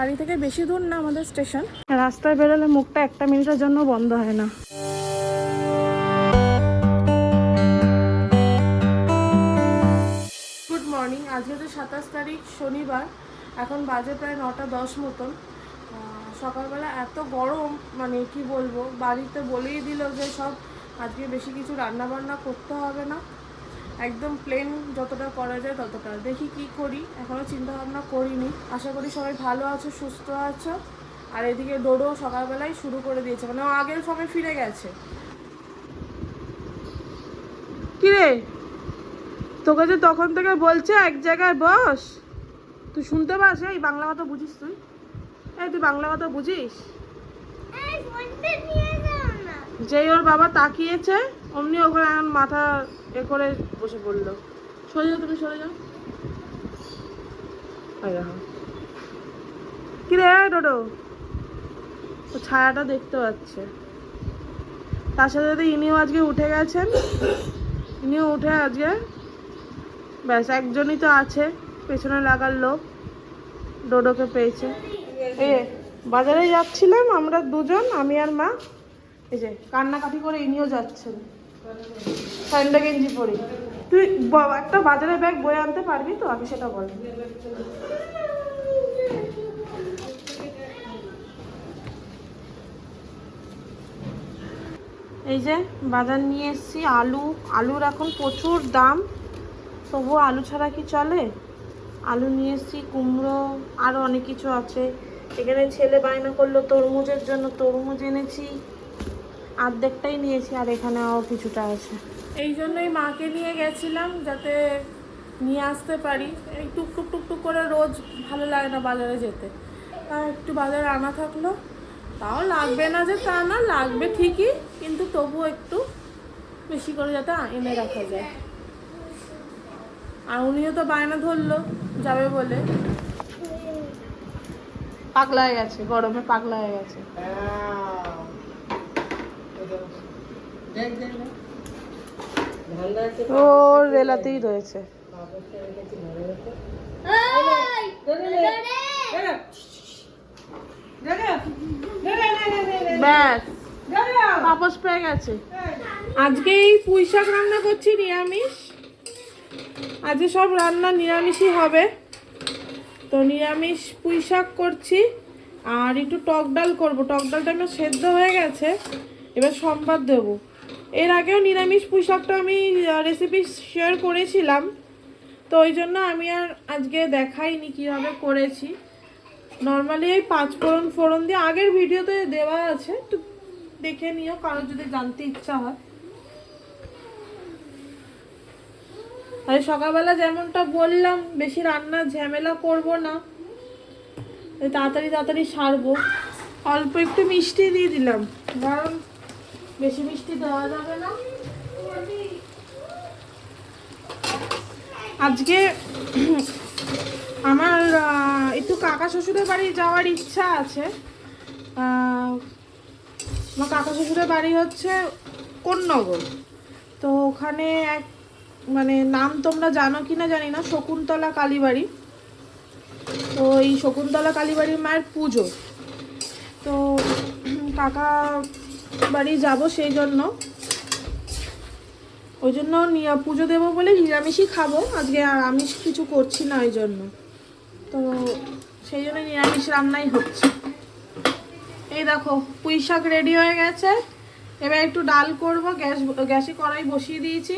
বাড়ি থেকে বেশি দূর না আমাদের স্টেশন। রাস্তায় বেরোলে মুখটা একটা মিনিটের জন্য বন্ধ হয় না। গুড মর্নিং আজকে তো সাতাশ তারিখ শনিবার। এখন বাজে প্রায় নটা দশ মতন। সকালবেলা এত গরম মানে কি বলব বাড়িতে বলেই দিল যে সব আজকে বেশি কিছু রান্না বান্না করতে হবে না। একদম প্লেন যতটা করা যায় ততটা। দেখি কি করি এখনও চিন্তা ভাবনা করিনি। আশা করি সবাই ভালো আছো সুস্থ আছো। আর এদিকে ডোডো সকালবেলায় শুরু করে দিয়েছে মানে ও আগের সময় ফিরে গেছে। কিরে? তোকে যে তখন থেকে বলছে এক জায়গায় বস। তুই শুনতে পাস? এই বাংলা কথা বুঝিস তুই? এই তুই বাংলা কথা বুঝিস? যেই ওর বাবা তাকিয়েছে অমনি ওখানে এখন মাথা এ করে বসে পড়ল। সরে যাও তুমি, সরে যাও। দেখো কি রে ডোডো। ও ছায়াটা দেখতে পাচ্ছে। তার সাথে সাথে ইনিও আজকে উঠে গেছেন, ইনিও উঠে আজকে, ব্যাস, একজনই তো আছে, পেছনে লাগার লোক, ডোডোকে পেয়েছে। এ, বাজারে যাচ্ছিলাম আমরা দুজন, আমি আর মা। এই যে, কান্নাকাটি করে ইনিও যাচ্ছেন। স্যান্ডা গেঞ্জি পরি। তুই একটা বাজারে ব্যাগ বয়ে আনতে পারবি তো? আমি সেটা বল এই যে বাজার নিয়ে এসেছি, আলু। আলুর এখন প্রচুর দাম। তবুও আলু ছাড়া কি চলে? আলু নিয়ে এসেছি, কুমড়ো আরও অনেক কিছু আছে। এখানে ছেলে বায়না করল তরমুজের জন্য। তরমুজ এনেছি। অর্ধেকটাই নিয়েছি আর এখানে আরও কিছুটা আছে। এই জন্যই মাকে নিয়ে গেছিলাম যাতে নিয়ে আসতে পারি। এই টুক টুক টুক টুক করে রোজ ভালো লাগে না বাজারে যেতে। তা একটু বাজারে আনা থাকল। তাও লাগবে না যে তা না লাগবে ঠিকই কিন্তু তবুও একটু বেশি করে যাতে এনে রাখা যায়। আর উনিও তো বায়না ধরলো যাবে বলে। পাগলা হয়ে গেছে গরমে পাগলা হয়ে গেছে। ও রেলাতেই রয়েছে ব্যাস। তাপস পেয়ে গেছে। আজকে এই পুঁই শাক রান্না করছি নিরামিষ। আজকে সব রান্না নিরামিষই হবে। তো নিরামিষ পুঁই শাক করছি আর একটু টক ডাল করব। টক ডালটা আমার সেদ্ধ হয়ে গেছে। এবার সম্বাদ দেব। এর আগেও নিরামিষ পুঁই শাকটা আমি রেসিপি শেয়ার করেছিলাম। তো ওই জন্য আমি আর আজকে দেখাইনি কীভাবে করেছি। নর্মালি এই পাঁচ ফোড়ন ফোড়ন দিয়ে, আগের ভিডিওতে দেওয়া আছে। একটু দেখে নিও, কারোর যদি জানতে ইচ্ছা হয়। আর সকালবেলা যেমনটা বললাম, বেশি রান্না ঝামেলা করব না। তাড়াতাড়ি তাড়াতাড়ি সারবো। অল্প একটু মিষ্টি দিয়ে দিলাম, কারণ বেশি মিষ্টি দেওয়া যাবে না। আজকে আমার একটু কাকা শ্বশুরের বাড়ি যাওয়ার ইচ্ছা আছে। আমার কাকা শ্বশুরের বাড়ি হচ্ছে কোন্নগর। তো ওখানে এক মানে নাম তোমরা জানো কি না জানি না, শকুন্তলা কালীবাড়ি। তো এই শকুন্তলা কালীবাড়ির মায়ের পুজো। তো কাকা বাড়ি যাব সেই জন্য। ওই জন্য পুজো দেবো বলে নিরামিষই খাব। আজকে আর আমিষ কিছু করছি না ওই জন্য। তো সেই জন্য নিরামিষ রান্নাই হচ্ছে। এই দেখো, পুঁই শাক রেডি হয়ে গেছে। এবার একটু ডাল করব। গ্যাস, গ্যাসে কড়াই বসিয়ে দিয়েছি।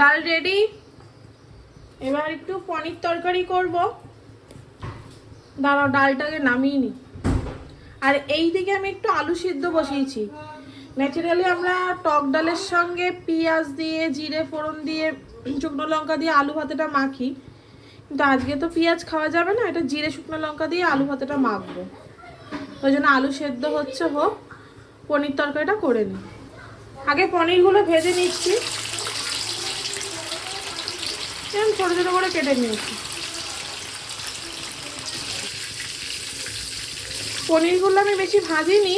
ডাল রেডি এবার একটু পনির তরকারি করব। দাঁড়াও, ডালটাকে নামিয়ে নি। আর এই দিকে আমি একটু আলু সিদ্ধ বসিয়েছি। ন্যাচারালি আমরা টক ডালের সঙ্গে পেঁয়াজ দিয়ে, জিরে, ফোড়ন দিয়ে, শুকনো লঙ্কা দিয়ে আলু ভাতেটা মাখি। কিন্তু আজকে তো পেঁয়াজ খাওয়া যাবে না, এটা জিরে, শুকনো লঙ্কা দিয়ে আলু ভাতেটা মাখবো। ওই জন্য আলু সেদ্ধ হচ্ছে, হোক। পনির তরকারিটা করে নিই আগে পনিরগুলো ভেজে নিচ্ছি। এরকম ছোটো ছোটো করে কেটে নিয়েছি। পনিরগুলো আমি বেশি ভাজিনি,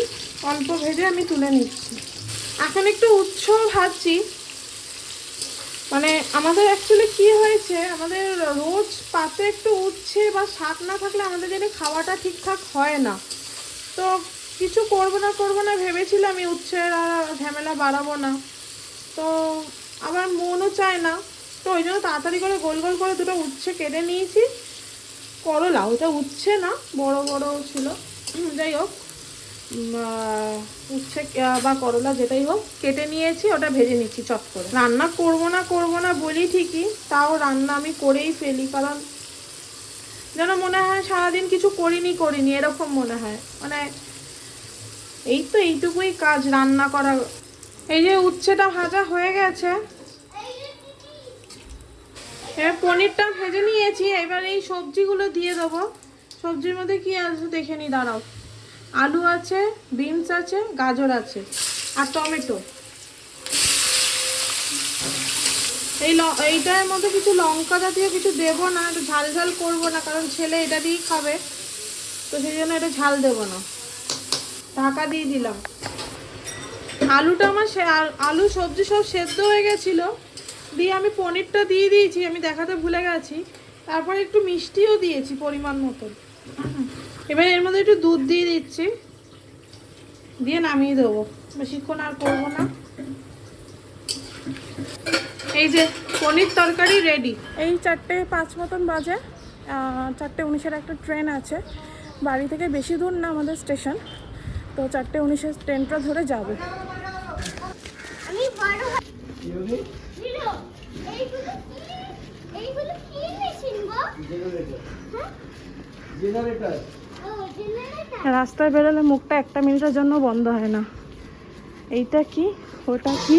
অল্প ভেজে আমি তুলে নিচ্ছি। এখন একটু উচ্ছ ভাজছি। মানে আমাদের অ্যাকচুয়ালি কি হয়েছে, আমাদের রোজ পাতে একটু উচ্ছে বা শাক না থাকলে আমাদের যেন খাওয়াটা ঠিকঠাক হয় না। তো কিছু করব না করব না ভেবেছিলাম আমি উচ্ছের আর ঝামেলা বাড়াবো না। তো আবার মনও চায় না। তো ওই জন্য তাড়াতাড়ি করে গোল গোল করে দুটো উচ্ছে কেটে নিয়েছি। করলা ওটা উচ্ছে না, বড় বড় ছিল। যাই হোক উচ্ছে বা করলা যেটাই হোক, কেটে নিয়েছি, ওটা ভেজে নিচ্ছি চট করে। রান্না করব না করব না বলি ঠিকই, তাও রান্না আমি করেই ফেলি, কারণ যেন মনে হয় সারাদিন কিছু করিনি করিনি, এরকম মনে হয়। মানে এই তো এইটুকুই কাজ রান্না করা। এই যে উচ্ছেটা ভাজা হয়ে গেছে এবার পনিরটা ভেজে নিয়েছি, এবার এই সবজিগুলো দিয়ে দেবো। সবজির মধ্যে কি আছে দেখে নি, দাঁড়াও। আলু আছে, বিনস আছে, গাজর আছে, আর টমেটো। এই এইটার মধ্যে কিছু লঙ্কা জাতীয় কিছু দেবো না, একটু ঝাল ঝাল করব না, কারণ ছেলে এটা দিয়েই খাবে। তো সেই জন্য এটা ঝাল দেবো না। ঢাকা দিয়ে দিলাম। আলুটা আমার আলু সবজি সব সেদ্ধ হয়ে গেছিল। দিয়ে আমি পনিরটা দিয়ে দিয়েছি আমি দেখাতে ভুলে গেছি। তারপরে একটু মিষ্টিও দিয়েছি পরিমাণ মতো এবার এর মধ্যে একটু দুধ দিয়ে দিচ্ছি। দিয়ে নামিয়ে দেবো। বেশিক্ষণ আর করব না। এই যে পনির তরকারি রেডি এই চারটে পাঁচ মতন বাজে। চারটে উনিশের একটা ট্রেন আছে। বাড়ি থেকে বেশি দূর না আমাদের স্টেশন তো চারটে উনিশের ট্রেনটা ধরে যাবে। আমি বড় এইগুলো কি? মেশিন গো? হ্যাঁ? জেনারেটর রাস্তায় বেরোলে মুখটা একটা মিনিটের জন্য বন্ধ হয় না এইটা কি ওটা কি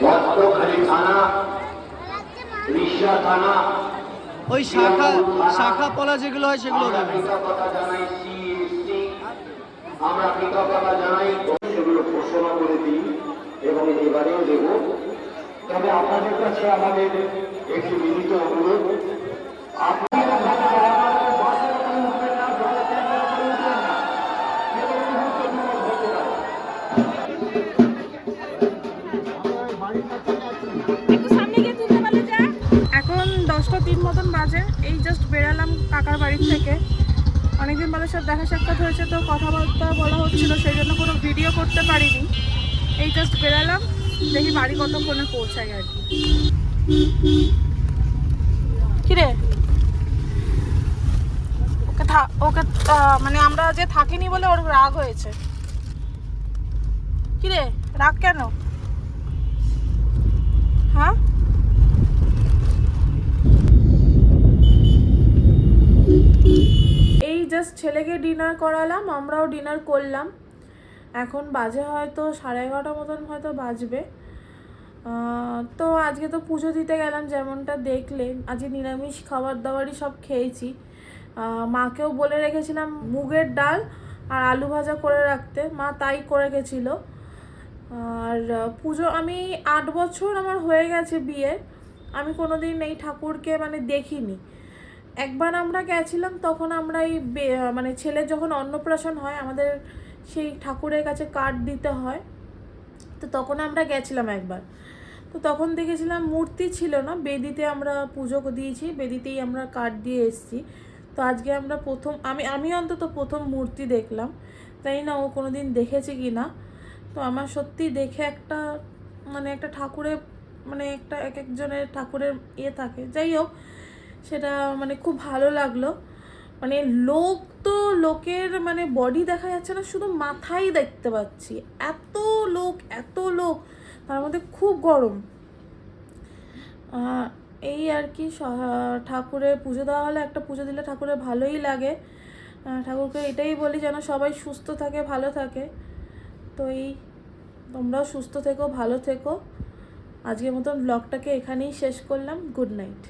থানা রিসা থানা ওই শাখা শাখা পলা যেগুলো হয় সেগুলো আমরা কৃতজ্ঞতা জানাই সেগুলো ঘোষণা করে দিই এবং এবারেও দেব। তবে আপনাদের কাছে আমাদের একটি বিনীত অনুরোধ। আপনারা মতন বাজে। এই জাস্ট বেরালাম কাকার বাড়ির থেকে। অনেকদিন বাদে সব দেখা সাক্ষাৎ হয়েছে, তো কথাবার্তা বলা হচ্ছিল সেই জন্য কোনো ভিডিও করতে পারিনি। এই জাস্ট বেরালাম দেখি বাড়ি কতক্ষণে পৌঁছাই আর কি। কিরে? ওকে ওকে মানে আমরা যে থাকিনি বলে ওর রাগ হয়েছে। কিরে? রাগ কেন? হ্যাঁ? এই জাস্ট ছেলেকে ডিনার করালাম, আমরাও ডিনার করলাম। এখন বাজে হয়তো সাড়ে এগারোটা মতন হয়তো বাজবে। তো আজকে তো পুজো দিতে গেলাম যেমনটা দেখলেন। আজকে নিরামিষ খাবার দাবারই সব খেয়েছি। মাকেও বলে রেখেছিলাম মুগের ডাল আর আলু ভাজা করে রাখতে। মা তাই করে গেছিল। আর পুজো আমি আট বছর আমার হয়ে গেছে বিয়ে আমি কোনো দিন এই ঠাকুরকে মানে দেখিনি। একবার আমরা গেছিলাম, তখন আমরা এই মানে ছেলে যখন অন্নপ্রাশন হয়, আমাদের সেই ঠাকুরের কাছে কার্ড দিতে হয়, তো তখন আমরা গেছিলাম একবার। তো তখন দেখেছিলাম মূর্তি ছিল না, বেদিতে আমরা পুজো দিয়েছি, বেদিতেই আমরা কার্ড দিয়ে এসেছি। তো আজকে আমরা প্রথম, আমি আমি অন্তত প্রথম মূর্তি দেখলাম, তাই না? ও কোনো দিন দেখেছে কি না? তো আমার সত্যি দেখে একটা মানে একটা ঠাকুরের মানে একটা এক একজনের ঠাকুরের ইয়ে থাকে। যাই হোক সেটা মানে খুব ভালো লাগল। মানে লোক তো লোকের মানে বডি দেখা যাচ্ছে না, শুধু মাথাই দেখতে পাচ্ছি। এত লোক এত লোক, তার মধ্যে খুব গরম। এই আর কি ঠাকুরের পুজো দেওয়া হলে একটা পুজো দিলে ঠাকুরের ভালোই লাগে। ঠাকুরকে এটাই বলি যেন সবাই সুস্থ থাকে, ভালো থাকে। তো এই, তোমরাও সুস্থ থেকো, ভালো থেকো। আজকের মতন ব্লগটাকে এখানেই শেষ করলাম। Good night